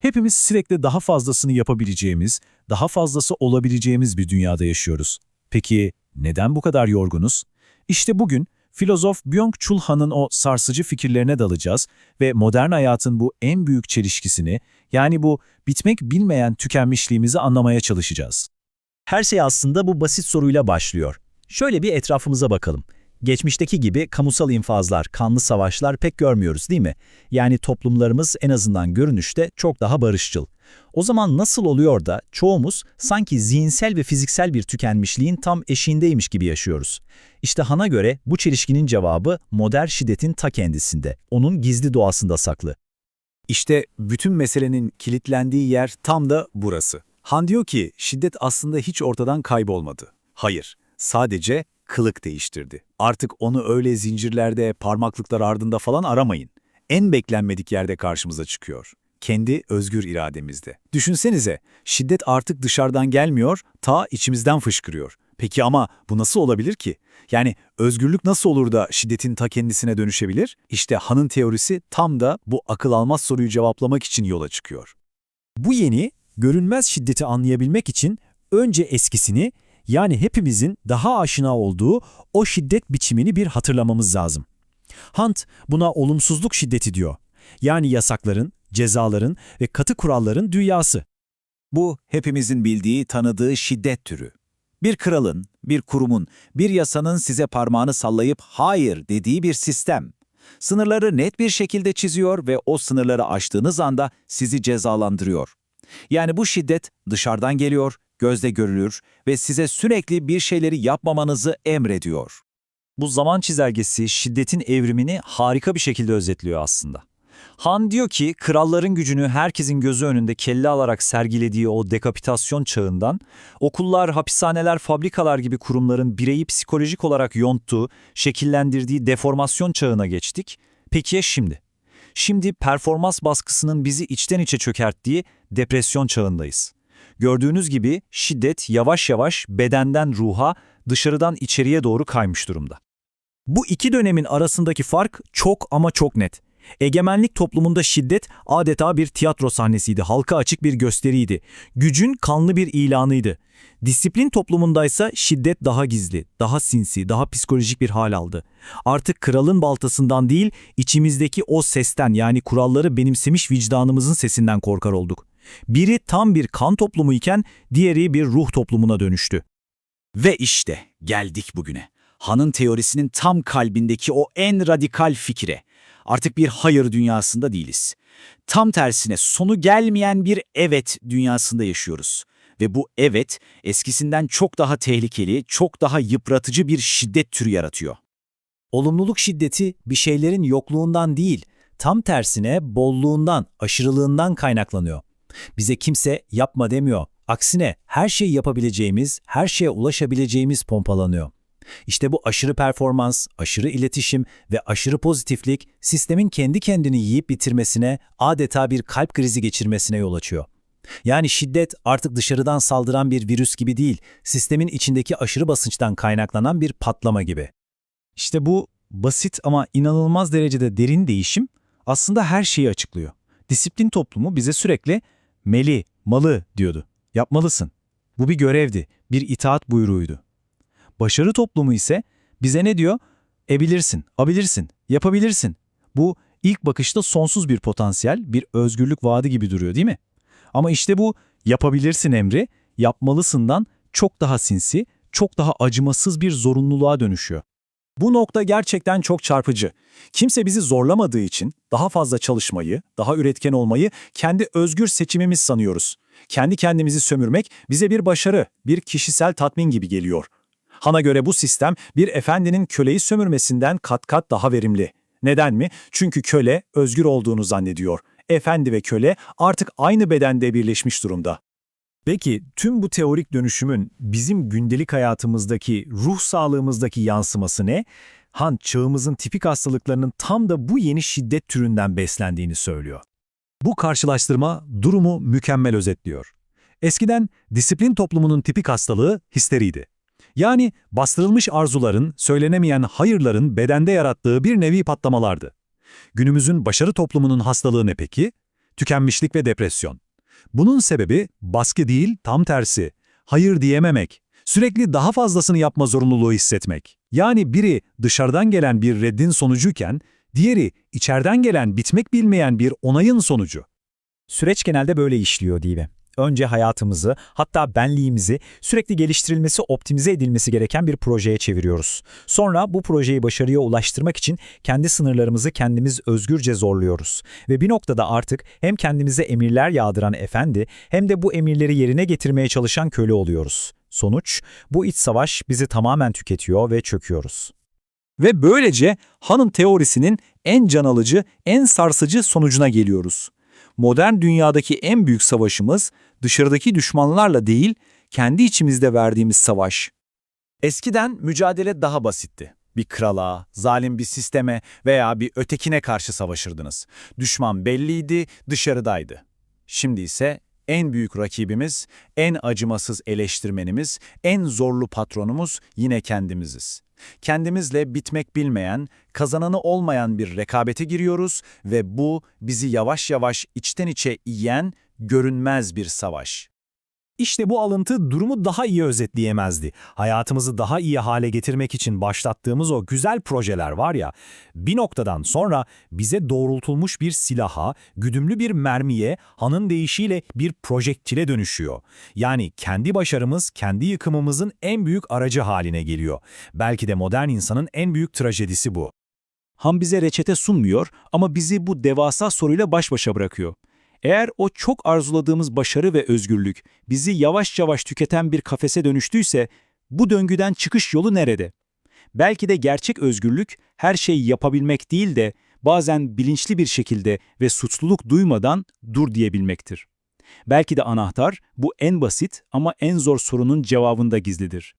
Hepimiz sürekli daha fazlasını yapabileceğimiz, daha fazlası olabileceğimiz bir dünyada yaşıyoruz. Peki neden bu kadar yorgunuz? İşte bugün filozof Byung-Chul Han'ın o sarsıcı fikirlerine dalacağız ve modern hayatın bu en büyük çelişkisini, yani bu bitmek bilmeyen tükenmişliğimizi anlamaya çalışacağız. Her şey aslında bu basit soruyla başlıyor. Şöyle bir etrafımıza bakalım. Geçmişteki gibi kamusal infazlar, kanlı savaşlar pek görmüyoruz değil mi? Yani toplumlarımız en azından görünüşte çok daha barışçıl. O zaman nasıl oluyor da çoğumuz sanki zihinsel ve fiziksel bir tükenmişliğin tam eşiğindeymiş gibi yaşıyoruz? İşte Han'a göre bu çelişkinin cevabı modern şiddetin ta kendisinde, onun gizli doğasında saklı. İşte bütün meselenin kilitlendiği yer tam da burası. Han diyor ki şiddet aslında hiç ortadan kaybolmadı. Hayır, sadece kılık değiştirdi. Artık onu öyle zincirlerde, parmaklıklar ardında falan aramayın. En beklenmedik yerde karşımıza çıkıyor. Kendi özgür irademizde. Düşünsenize, şiddet artık dışarıdan gelmiyor, ta içimizden fışkırıyor. Peki ama bu nasıl olabilir ki? Yani özgürlük nasıl olur da şiddetin ta kendisine dönüşebilir? İşte Han'ın teorisi tam da bu akıl almaz soruyu cevaplamak için yola çıkıyor. Bu yeni, görünmez şiddeti anlayabilmek için önce eskisini, yani hepimizin daha aşina olduğu o şiddet biçimini bir hatırlamamız lazım. Hunt buna olumsuzluk şiddeti diyor. Yani yasakların, cezaların ve katı kuralların dünyası. Bu hepimizin bildiği, tanıdığı şiddet türü. Bir kralın, bir kurumun, bir yasanın size parmağını sallayıp hayır dediği bir sistem. Sınırları net bir şekilde çiziyor ve o sınırları aştığınız anda sizi cezalandırıyor. Yani bu şiddet dışarıdan geliyor, gözde görülür ve size sürekli bir şeyleri yapmamanızı emrediyor. Bu zaman çizelgesi şiddetin evrimini harika bir şekilde özetliyor aslında. Han diyor ki kralların gücünü herkesin gözü önünde kelle alarak sergilediği o dekapitasyon çağından, okullar, hapishaneler, fabrikalar gibi kurumların bireyi psikolojik olarak yonttuğu, şekillendirdiği deformasyon çağına geçtik. Peki ya şimdi? Şimdi performans baskısının bizi içten içe çökerttiği depresyon çağındayız. Gördüğünüz gibi şiddet yavaş yavaş bedenden ruha, dışarıdan içeriye doğru kaymış durumda. Bu iki dönemin arasındaki fark çok ama çok net. Egemenlik toplumunda şiddet adeta bir tiyatro sahnesiydi, halka açık bir gösteriydi. Gücün kanlı bir ilanıydı. Disiplin toplumundaysa şiddet daha gizli, daha sinsi, daha psikolojik bir hal aldı. Artık kralın baltasından değil, içimizdeki o sesten yani kuralları benimsemiş vicdanımızın sesinden korkar olduk. Biri tam bir kan toplumu iken diğeri bir ruh toplumuna dönüştü. Ve işte geldik bugüne. Han'ın teorisinin tam kalbindeki o en radikal fikire. Artık bir hayır dünyasında değiliz. Tam tersine sonu gelmeyen bir evet dünyasında yaşıyoruz. Ve bu evet eskisinden çok daha tehlikeli, çok daha yıpratıcı bir şiddet türü yaratıyor. Olumluluk şiddeti bir şeylerin yokluğundan değil, tam tersine bolluğundan, aşırılığından kaynaklanıyor. Bize kimse yapma demiyor. Aksine her şeyi yapabileceğimiz, her şeye ulaşabileceğimiz pompalanıyor. İşte bu aşırı performans, aşırı iletişim ve aşırı pozitiflik sistemin kendi kendini yiyip bitirmesine, adeta bir kalp krizi geçirmesine yol açıyor. Yani şiddet artık dışarıdan saldıran bir virüs gibi değil, sistemin içindeki aşırı basınçtan kaynaklanan bir patlama gibi. İşte bu basit ama inanılmaz derecede derin değişim aslında her şeyi açıklıyor. Disiplin toplumu bize sürekli meli, malı diyordu. Yapmalısın. Bu bir görevdi, bir itaat buyruğuydu. Başarı toplumu ise bize ne diyor? Ebilirsin, abilirsin, yapabilirsin. Bu ilk bakışta sonsuz bir potansiyel, bir özgürlük vaadi gibi duruyor değil mi? Ama işte bu yapabilirsin emri, yapmalısından çok daha sinsi, çok daha acımasız bir zorunluluğa dönüşüyor. Bu nokta gerçekten çok çarpıcı. Kimse bizi zorlamadığı için daha fazla çalışmayı, daha üretken olmayı kendi özgür seçimimiz sanıyoruz. Kendi kendimizi sömürmek bize bir başarı, bir kişisel tatmin gibi geliyor. Han'a göre bu sistem bir efendinin köleyi sömürmesinden kat kat daha verimli. Neden mi? Çünkü köle özgür olduğunu zannediyor. Efendi ve köle artık aynı bedende birleşmiş durumda. Peki tüm bu teorik dönüşümün bizim gündelik hayatımızdaki, ruh sağlığımızdaki yansıması ne? Han çağımızın tipik hastalıklarının tam da bu yeni şiddet türünden beslendiğini söylüyor. Bu karşılaştırma durumu mükemmel özetliyor. Eskiden disiplin toplumunun tipik hastalığı histeriydi. Yani bastırılmış arzuların, söylenemeyen hayırların bedende yarattığı bir nevi patlamalardı. Günümüzün başarı toplumunun hastalığı ne peki? tükenmişlik ve depresyon. Bunun sebebi baskı değil, tam tersi. Hayır diyememek, sürekli daha fazlasını yapma zorunluluğu hissetmek. Yani biri dışarıdan gelen bir reddin sonucuyken, diğeri içeriden gelen bitmek bilmeyen bir onayın sonucu. Süreç genelde böyle işliyor Dive. Önce hayatımızı, hatta benliğimizi sürekli geliştirilmesi, optimize edilmesi gereken bir projeye çeviriyoruz. Sonra bu projeyi başarıya ulaştırmak için kendi sınırlarımızı kendimiz özgürce zorluyoruz. Ve bir noktada artık hem kendimize emirler yağdıran efendi hem de bu emirleri yerine getirmeye çalışan köle oluyoruz. Sonuç, bu iç savaş bizi tamamen tüketiyor ve çöküyoruz. Ve böylece Han'ın teorisinin en can alıcı, en sarsıcı sonucuna geliyoruz. Modern dünyadaki en büyük savaşımız dışarıdaki düşmanlarla değil, kendi içimizde verdiğimiz savaş. Eskiden mücadele daha basitti. Bir krala, zalim bir sisteme veya bir ötekine karşı savaşırdınız. Düşman belliydi, dışarıdaydı. Şimdi ise en büyük rakibimiz, en acımasız eleştirmenimiz, en zorlu patronumuz yine kendimiziz. Kendimizle bitmek bilmeyen, kazananı olmayan bir rekabete giriyoruz ve bu bizi yavaş yavaş içten içe yiyen, görünmez bir savaş. İşte bu alıntı durumu daha iyi özetleyemezdi. Hayatımızı daha iyi hale getirmek için başlattığımız o güzel projeler var ya, bir noktadan sonra bize doğrultulmuş bir silaha, güdümlü bir mermiye, hanın deyişiyle bir projektile dönüşüyor. Yani kendi başarımız, kendi yıkımımızın en büyük aracı haline geliyor. Belki de modern insanın en büyük trajedisi bu. Han bize reçete sunmuyor ama bizi bu devasa soruyla baş başa bırakıyor. Eğer o çok arzuladığımız başarı ve özgürlük bizi yavaş yavaş tüketen bir kafese dönüştüyse, bu döngüden çıkış yolu nerede? Belki de gerçek özgürlük her şeyi yapabilmek değil de bazen bilinçli bir şekilde ve suçluluk duymadan dur diyebilmektir. Belki de anahtar bu en basit ama en zor sorunun cevabında gizlidir.